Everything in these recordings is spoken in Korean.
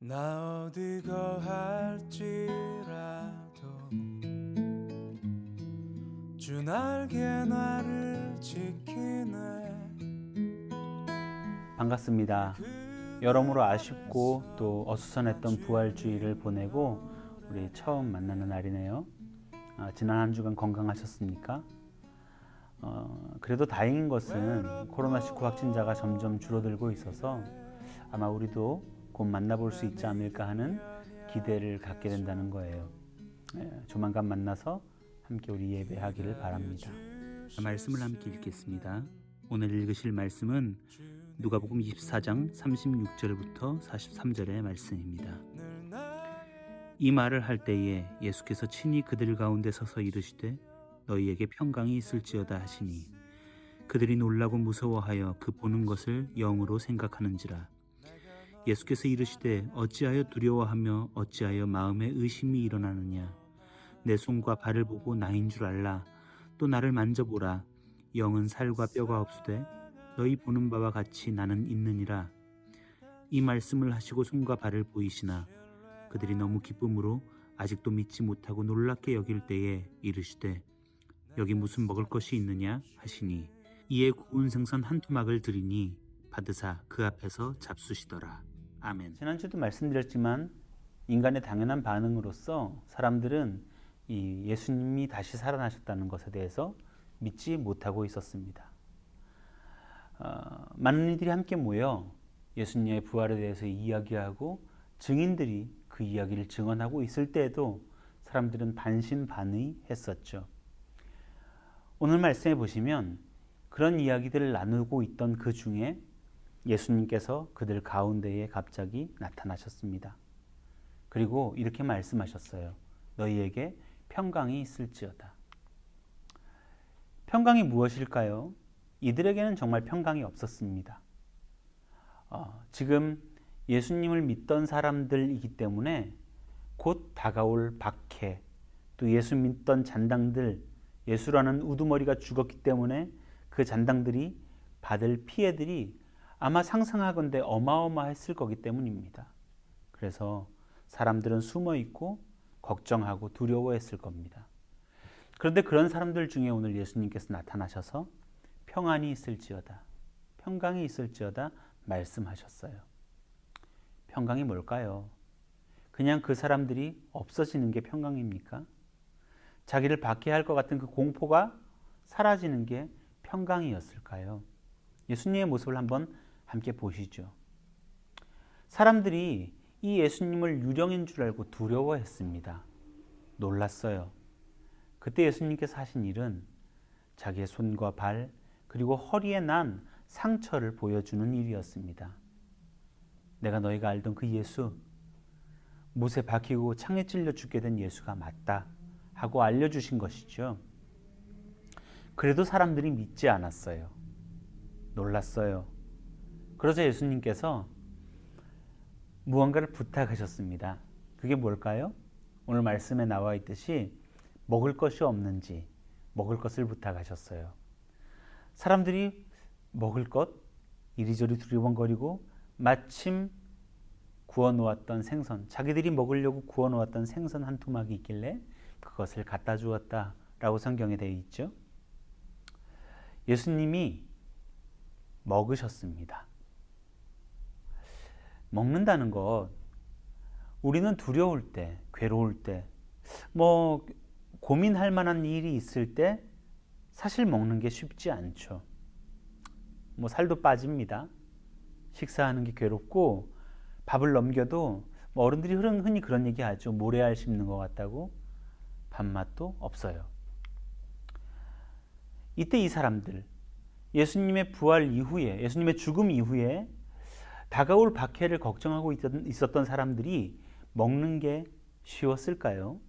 나 어디 거할지라도 주 날개 나를 지키네 반갑습니다. 여러모로 아쉽고 또 어수선했던 부활주의를 보내고 우리 처음 만나는 날이네요. 아, 지난 한 주간 건강하셨습니까? 어, 그래도 다행인 것은 코로나19 확진자가 점점 줄어들고 있어서 아마 우리도 곧 만나볼 수 있지 않을까 하는 기대를 갖게 된다는 거예요. 예, 조만간 만나서 함께 우리 예배하기를 바랍니다. 말씀을 함께 읽겠습니다. 오늘 읽으실 말씀은 누가복음 24장 36절부터 43절의 말씀입니다. 이 말을 할 때에 예수께서 친히 그들 가운데 서서 이르시되 너희에게 평강이 있을지어다 하시니 그들이 놀라고 무서워하여 그 보는 것을 영으로 생각하는지라 예수께서 이르시되 어찌하여 두려워하며 어찌하여 마음에 의심이 일어나느냐? 내 손과 발을 보고 나인 줄 알라. 또 나를 만져보라. 영은 살과 뼈가 없으되 너희 보는 바와 같이 나는 있느니라. 이 말씀을 하시고 손과 발을 보이시나? 그들이 너무 기쁨으로 아직도 믿지 못하고 놀랍게 여길 때에 이르시되 여기 무슨 먹을 것이 있느냐? 하시니 이에 구운 생선 한 토막을 드리니 받으사 그 앞에서 잡수시더라 아멘 지난주도 말씀드렸지만 인간의 당연한 반응으로서 사람들은 이 예수님이 다시 살아나셨다는 것에 대해서 믿지 못하고 있었습니다. 어, 많은 이들이 함께 모여 예수님의 부활에 대해서 이야기하고 증인들이 그 이야기를 증언하고 있을 때에도 사람들은 반신반의했었죠. 오늘 말씀해 보시면 그런 이야기들을 나누고 있던 그 중에 예수님께서 그들 가운데에 갑자기 나타나셨습니다. 그리고 이렇게 말씀하셨어요. 너희에게 평강이 있을지어다. 평강이 무엇일까요? 이들에게는 정말 평강이 없었습니다. 어, 지금 예수님을 믿던 사람들이기 때문에 곧 다가올 박해, 또 예수 믿던 잔당들, 예수라는 우두머리가 죽었기 때문에 그 잔당들이 받을 피해들이 아마 상상하건대 어마어마했을 거기 때문입니다. 그래서 사람들은 숨어 있고 걱정하고 두려워했을 겁니다. 그런데 그런 사람들 중에 오늘 예수님께서 나타나셔서 평안이 있을지어다, 평강이 있을지어다 말씀하셨어요. 평강이 뭘까요? 그냥 그 사람들이 없어지는 게 평강입니까? 자기를 박해할 것 같은 그 공포가 사라지는 게 평강이었을까요? 예수님의 모습을 한번 함께 보시죠. 사람들이 이 예수님을 유령인 줄 알고 두려워했습니다. 놀랐어요. 그때 예수님께서 하신 일은 자기의 손과 발, 그리고 허리에 난 상처를 보여주는 일이었습니다. 내가 너희가 알던 그 예수, 못에 박히고 창에 찔려 죽게 된 예수가 맞다 하고 알려주신 것이죠. 그래도 사람들이 믿지 않았어요. 놀랐어요. 그러자 예수님께서 무언가를 부탁하셨습니다. 그게 뭘까요? 오늘 말씀에 나와 있듯이 먹을 것이 없는지 먹을 것을 부탁하셨어요. 사람들이 먹을 것 이리저리 두리번거리고 마침 구워 놓았던 생선, 자기들이 먹으려고 구워 놓았던 생선 한 토막이 있길래 그것을 갖다 주었다라고 성경에 되어 있죠. 예수님이 먹으셨습니다. 먹는다는 것 우리는 두려울 때, 괴로울 때, 뭐 고민할 만한 일이 있을 때 사실 먹는 게 쉽지 않죠. 뭐 살도 빠집니다. 식사하는 게 괴롭고 밥을 넘겨도 뭐 어른들이 흔히 그런 얘기 하죠. 모래알 씹는 것 같다고 밥맛도 없어요. 이때 이 사람들 예수님의 부활 이후에 예수님의 죽음 이후에 다가올 박해를 걱정하고 있었던 사람들이 먹는 게 쉬웠을까요?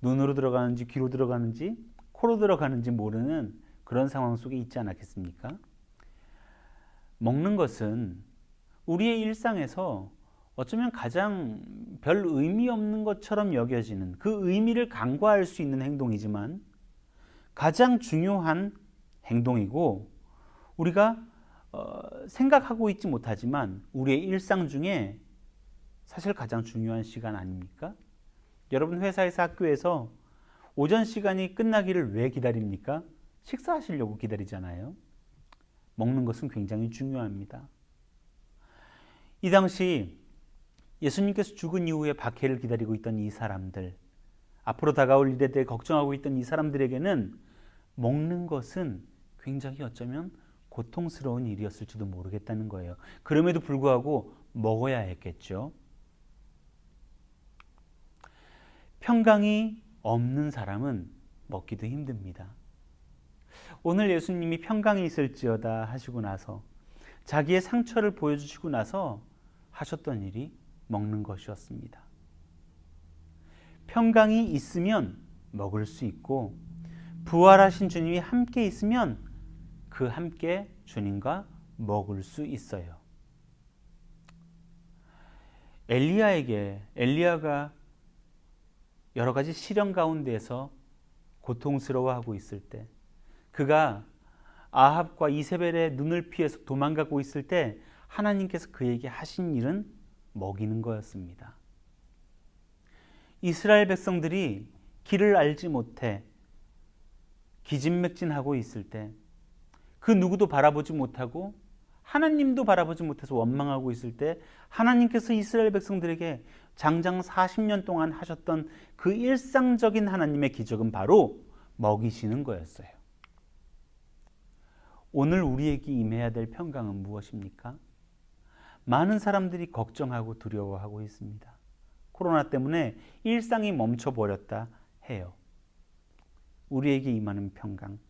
눈으로 들어가는지 귀로 들어가는지 코로 들어가는지 모르는 그런 상황 속에 있지 않았겠습니까? 먹는 것은 우리의 일상에서 어쩌면 가장 별 의미 없는 것처럼 여겨지는 그 의미를 간과할 수 있는 행동이지만 가장 중요한 행동이고 우리가 어, 생각하고 있지 못하지만 우리의 일상 중에 사실 가장 중요한 시간 아닙니까? 여러분 회사에서 학교에서 오전 시간이 끝나기를 왜 기다립니까? 식사하시려고 기다리잖아요. 먹는 것은 굉장히 중요합니다. 이 당시 예수님께서 죽은 이후에 박해를 기다리고 있던 이 사람들, 앞으로 다가올 일에 대해 걱정하고 있던 이 사람들에게는 먹는 것은 굉장히 어쩌면 고통스러운 일이었을지도 모르겠다는 거예요. 그럼에도 불구하고 먹어야 했겠죠. 평강이 없는 사람은 먹기도 힘듭니다. 오늘 예수님이 평강이 있을지어다 하시고 나서 자기의 상처를 보여주시고 나서 하셨던 일이 먹는 것이었습니다. 평강이 있으면 먹을 수 있고 부활하신 주님이 함께 있으면 그 함께 주님과 먹을 수 있어요. 엘리야에게 엘리야가 여러 가지 시련 가운데서 고통스러워하고 있을 때 그가 아합과 이세벨의 눈을 피해서 도망가고 있을 때 하나님께서 그에게 하신 일은 먹이는 거였습니다. 이스라엘 백성들이 길을 알지 못해 기진맥진하고 있을 때 그 누구도 바라보지 못하고 하나님도 바라보지 못해서 원망하고 있을 때 하나님께서 이스라엘 백성들에게 장장 40년 동안 하셨던 그 일상적인 하나님의 기적은 바로 먹이시는 거였어요. 오늘 우리에게 임해야 될 평강은 무엇입니까? 많은 사람들이 걱정하고 두려워하고 있습니다. 코로나 때문에 일상이 멈춰버렸다 해요. 우리에게 임하는 평강.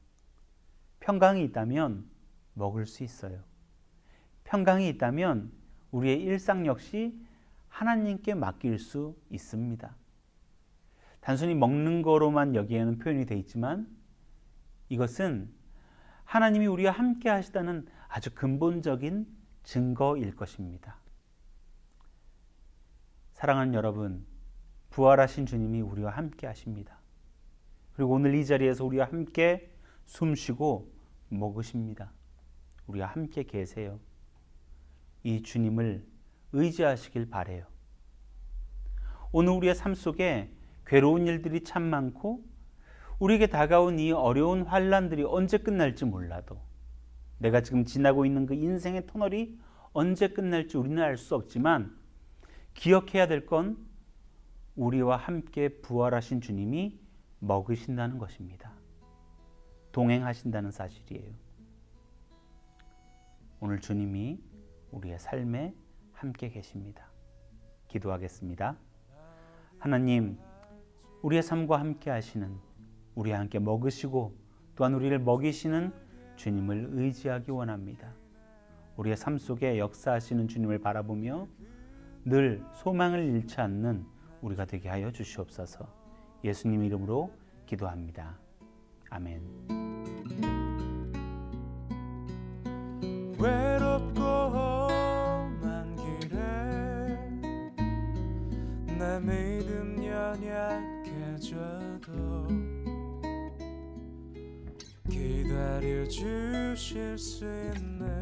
평강이 있다면 먹을 수 있어요. 평강이 있다면 우리의 일상 역시 하나님께 맡길 수 있습니다. 단순히 먹는 거로만 여기에는 표현이 되어 있지만 이것은 하나님이 우리와 함께 하시다는 아주 근본적인 증거일 것입니다. 사랑하는 여러분, 부활하신 주님이 우리와 함께 하십니다. 그리고 오늘 이 자리에서 우리와 함께 숨 쉬고 먹으십니다. 우리와 함께 계세요. 이 주님을 의지하시길 바래요. 오늘 우리의 삶 속에 괴로운 일들이 참 많고 우리에게 다가온 이 어려운 환란들이 언제 끝날지 몰라도 내가 지금 지나고 있는 그 인생의 터널이 언제 끝날지 우리는 알 수 없지만 기억해야 될 건 우리와 함께 부활하신 주님이 먹으신다는 것입니다. 동행하신다는 사실이에요. 오늘 주님이 우리의 삶에 함께 계십니다. 기도하겠습니다. 하나님, 우리의 삶과 함께 하시는, 우리와 함께 먹으시고 또한 우리를 먹이시는 주님을 의지하기 원합니다. 우리의 삶 속에 역사하시는 주님을 바라보며 늘 소망을 잃지 않는 우리가 되게 하여 주시옵소서. 예수님 이름으로 기도합니다. 아멘. 내 믿음 연약해져도 기다려 주실 수 있는